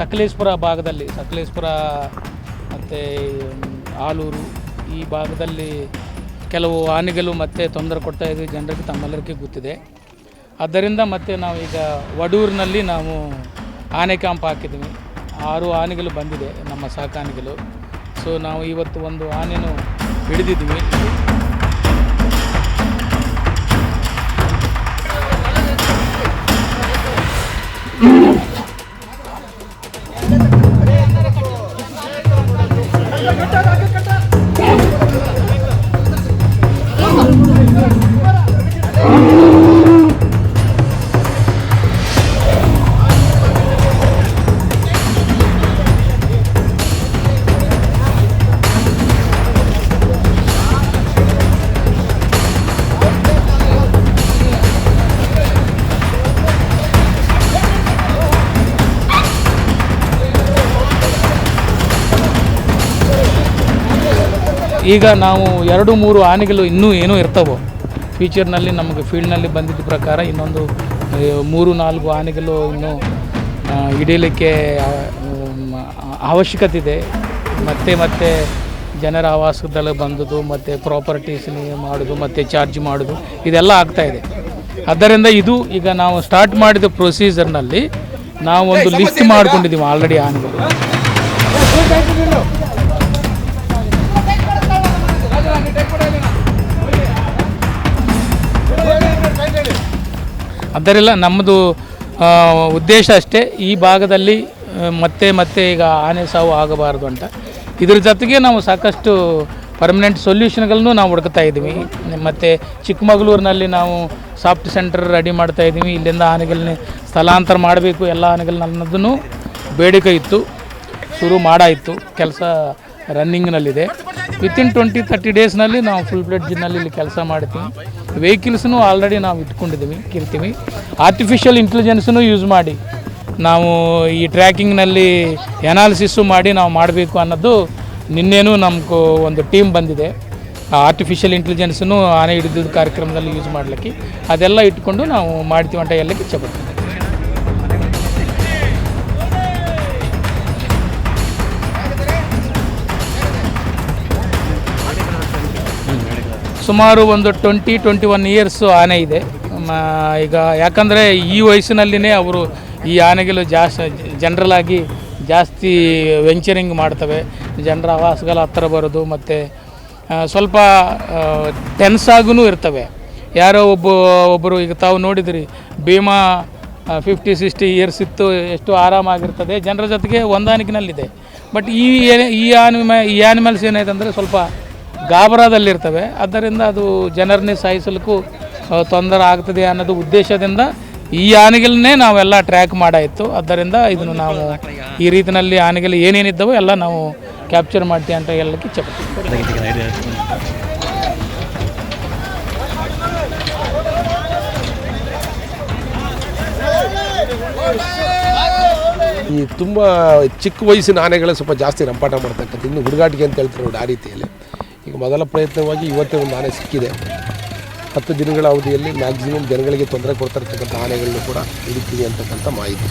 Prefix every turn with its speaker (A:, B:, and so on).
A: ಸಕಲೇಶ್ಪುರ ಭಾಗದಲ್ಲಿ, ಸಕಲೇಶ್ಪುರ ಮತ್ತು ಆಲೂರು ಈ ಭಾಗದಲ್ಲಿ ಕೆಲವು ಆನೆಗಳು ಮತ್ತೆ ತೊಂದರೆ ಕೊಡ್ತಾ ಇದ್ದೀವಿ ಜನರಿಗೆ ತಮ್ಮೆಲ್ಲರಿಗೆ ಗೊತ್ತಿದೆ. ಆದ್ದರಿಂದ ಮತ್ತೆ ನಾವು ಈಗ ವಡೂರಿನಲ್ಲಿ ನಾವು ಆನೆ ಕ್ಯಾಂಪ್ ಹಾಕಿದ್ದೀವಿ ಆರು ಆನೆಗಳು ಬಂದಿದೆ ನಮ್ಮ ಸಾಕಾನೆಗಳು ಸೊ ನಾವು ಇವತ್ತು ಒಂದು ಆನೆನೂ ಹಿಡಿದಿದ್ವಿ. ಈಗ ನಾವು ಎರಡು ಮೂರು ಆನೆಗಳು ಇನ್ನೂ ಏನೂ ಇರ್ತವೋ ಫ್ಯೂಚರ್ನಲ್ಲಿ ನಮಗೆ ಫೀಲ್ಡ್ನಲ್ಲಿ ಬಂದಿದ್ದ ಪ್ರಕಾರ ಇನ್ನೊಂದು ಮೂರು ನಾಲ್ಕು ಆನೆಗಳು ಇನ್ನೂ ಹಿಡೀಲಿಕ್ಕೆ ಅವಶ್ಯಕತೆ ಇದೆ ಮತ್ತೆ ಮತ್ತೆ ಜನರ ಆವಾಸದಲ್ಲಿ ಬಂದದ್ದು ಮತ್ತು ಪ್ರಾಪರ್ಟೀಸ್ ಮಾಡೋದು ಮತ್ತು ಚಾರ್ಜ್ ಮಾಡೋದು ಇದೆಲ್ಲ ಆಗ್ತಾಯಿದೆ ಆದ್ದರಿಂದ ಇದು ಈಗ ನಾವು ಸ್ಟಾರ್ಟ್ ಮಾಡಿದ ಪ್ರೊಸೀಜರ್ನಲ್ಲಿ ನಾವು ಒಂದು ಲಿಸ್ಟ್ ಮಾಡ್ಕೊಂಡಿದ್ದೀವಿ ಆಲ್ರೆಡಿ ಆನೆಗಳು ಅದರೆಲ್ಲ ನಮ್ಮದು ಉದ್ದೇಶ ಅಷ್ಟೇ. ಈ ಭಾಗದಲ್ಲಿ ಮತ್ತೆ ಮತ್ತೆ ಈಗ ಆನೆ ಸಾವು ಆಗಬಾರ್ದು ಅಂತ. ಇದ್ರ ಜೊತೆಗೆ ನಾವು ಸಾಕಷ್ಟು ಪರ್ಮನೆಂಟ್ ಸೊಲ್ಯೂಷನ್ಗಳನ್ನು ನಾವು ಹುಡುಕ್ತಾ ಇದ್ದೀವಿ. ಮತ್ತು ಚಿಕ್ಕಮಗಳೂರಿನಲ್ಲಿ ನಾವು ಸಾಫ್ಟ್ ಸೆಂಟರ್ ರೆಡಿ ಮಾಡ್ತಾ ಇದ್ದೀವಿ. ಇಲ್ಲಿಂದ ಆನೆಗಳನ್ನ ಸ್ಥಳಾಂತರ ಮಾಡಬೇಕು, ಎಲ್ಲ ಆನೆಗಳನ್ನ ಅನ್ನೋದನ್ನು ಬೇಡಿಕೆ ಇತ್ತು. ಶುರು ಮಾಡಾಯಿತು. ಕೆಲಸ ರನ್ನಿಂಗ್ನಲ್ಲಿದೆ ವಿತಿನ್ ಟ್ವೆಂಟಿ ತರ್ಟಿ ಡೇಸ್ನಲ್ಲಿ ನಾವು ಫುಲ್ ಜಿನ್ನಲ್ಲಿ ಇಲ್ಲಿ ಕೆಲಸ ಮಾಡ್ತೀವಿ. ವೆಹಿಕಲ್ಸ್ನು ಆಲ್ರೆಡಿ ನಾವು ಇಟ್ಕೊಂಡಿದ್ದೀವಿ, ಕಿರ್ತೀವಿ. ಆರ್ಟಿಫಿಷಿಯಲ್ ಇಂಟೆಲಿಜೆನ್ಸನ್ನು ಯೂಸ್ ಮಾಡಿ ನಾವು ಈ ಟ್ರ್ಯಾಕಿಂಗ್ನಲ್ಲಿ ಎನಾಲಿಸಿಸ್ಸು ಮಾಡಿ ನಾವು ಮಾಡಬೇಕು ಅನ್ನೋದು ನಿನ್ನೇನು ನಮ್ಗೆ ಒಂದು ಟೀಮ್ ಬಂದಿದೆ. ಆರ್ಟಿಫಿಷಿಯಲ್ ಇಂಟೆಲಿಜೆನ್ಸನ್ನು ಆನೆ ಹಿಡಿದ ಕಾರ್ಯಕ್ರಮದಲ್ಲಿ ಯೂಸ್ ಮಾಡಲಿಕ್ಕೆ. ಅದೆಲ್ಲ ಇಟ್ಕೊಂಡು ನಾವು ಮಾಡ್ತೀವಿ ಅಂತ ಎಲ್ಲಕ್ಕೆ ಇಚ್ಛೆ ಪಡ್ತೀನಿ ಸುಮಾರು ಒಂದು ಟ್ವೆಂಟಿ ಟ್ವೆಂಟಿ ಒನ್ ಇಯರ್ಸು ಆನೆ ಇದೆ. ಈಗ ಯಾಕಂದರೆ ಈ ವಯಸ್ಸಿನಲ್ಲಿನೇ ಅವರು ಈ ಆನೆಗಳು ಜಾಸ್ತಿ ಜನರಲ್ ಆಗಿ ಜಾಸ್ತಿ ವೆಂಚರಿಂಗ್ ಮಾಡ್ತವೆ. ಜನರ ಆವಾಸಗಳ ಹತ್ತಿರ ಬರೋದು ಮತ್ತು ಸ್ವಲ್ಪ ಟೆನ್ಸ್ ಆಗೂ ಇರ್ತವೆ. ಯಾರೋ ಒಬ್ಬ, ಒಬ್ಬರು ಈಗ ತಾವು ನೋಡಿದಿರಿ, ಭೀಮಾ ಫಿಫ್ಟಿ ಸಿಕ್ಸ್ಟಿ ಇಯರ್ಸ್ ಇತ್ತು, ಎಷ್ಟು ಆರಾಮಾಗಿರ್ತದೆ ಜನರ ಜೊತೆಗೆ ಹೊಂದಾಣಿಕೆನಲ್ಲಿದೆ. ಬಟ್ ಈ ಈ ಆನಿಮ ಈ ಆ್ಯನಿಮಲ್ಸ್ ಏನಾಯ್ತು ಸ್ವಲ್ಪ ಗಾಬರಾದಲ್ಲಿರ್ತವೆ. ಆದ್ದರಿಂದ ಅದು ಜನರನ್ನೇ ಸಾಯಿಸಲಿಕ್ಕೂ ತೊಂದರೆ ಆಗ್ತದೆ ಅನ್ನೋದು ಉದ್ದೇಶದಿಂದ ಈ ಆನೆಗಳನ್ನೇ ನಾವೆಲ್ಲ ಟ್ರ್ಯಾಕ್ ಮಾಡಾಯಿತು. ಆದ್ದರಿಂದ ಇದನ್ನು ನಾವು ಈ ರೀತಿಯಲ್ಲಿ ಆನೆಗಳು ಏನೇನಿದ್ದವೋ ಎಲ್ಲ ನಾವು ಕ್ಯಾಪ್ಚರ್ ಮಾಡ್ತೀವಿ ಅಂತ ಹೇಳಲಿಕ್ಕೆ ಇಚ್ಛೆ
B: ಈ ತುಂಬ ಚಿಕ್ಕ ವಯಸ್ಸಿನ ಆನೆಗಳೇ ಸ್ವಲ್ಪ ಜಾಸ್ತಿ ರಂಪಾಟ ಮಾಡ್ತಕ್ಕಂಥ ಇನ್ನು ಹುಡುಗಾಟಿಗೆ ಅಂತ ಹೇಳ್ತಾರೆ ಆ ರೀತಿಯಲ್ಲಿ. ಈಗ ಮೊದಲ ಪ್ರಯತ್ನವಾಗಿ ಇವತ್ತೇ ಒಂದು ಆನೆ ಸಿಕ್ಕಿದೆ. ಹತ್ತು ದಿನಗಳ ಅವಧಿಯಲ್ಲಿ ಮ್ಯಾಕ್ಸಿಮಮ್ ಜನಗಳಿಗೆ ತೊಂದರೆ ಕೊಡ್ತಾ ಇರ್ತಕ್ಕಂಥ ಆನೆಗಳನ್ನು ಕೂಡ ಹಿಡಿತೀವಿ ಅಂತಕ್ಕಂಥ ಮಾಹಿತಿ.